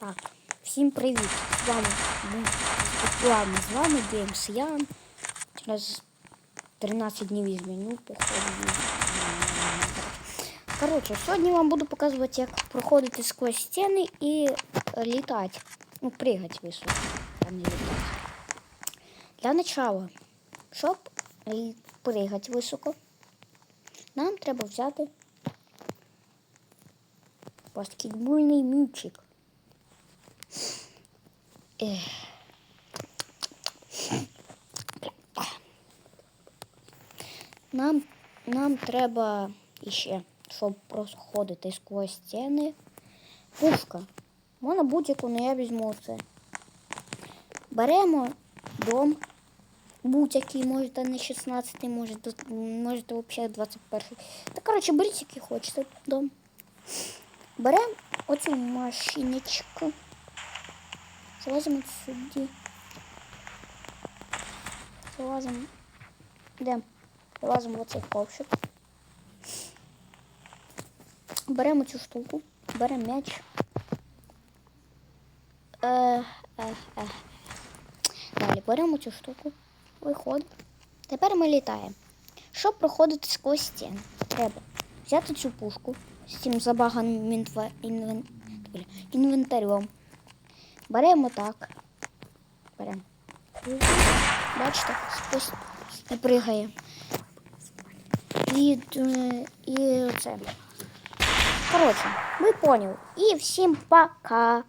Так, всім привіт! З вами ми, ладно, з вами Геймс Ян. Через 13 днів із меню, походу. Коротше, сьогодні вам буду показувати, як проходити сквозь стіни і літати. Ну, пригати високо, а не літати. Для начала, щоб пригати високо, нам треба взяти баскетбольний м'ячик. Нам, нам треба іще, щоб проходити сквозь стіни. Пушка. Можна будь-яку, але я візьму це. Беремо дом. Будь-який, можете не 16, можете, можете взагалі 21. Та коротше, беріть, який хочете дом. Беремо оцю машиночку. Залазимо сюди. Залазимо. Де? Залазимо в оцей ковшик. Беремо цю штуку, беремо м'яч. Е, е, е. Далі беремо цю штуку, виходимо. Тепер ми літаємо. Щоб проходити сквозь стіни, треба взяти цю пушку з цим забаганим інвентарем. Беремо так. Беремо. Бачите, сквозь і пригає. І, е, і це. Коротше, ви поняли. І всім пока.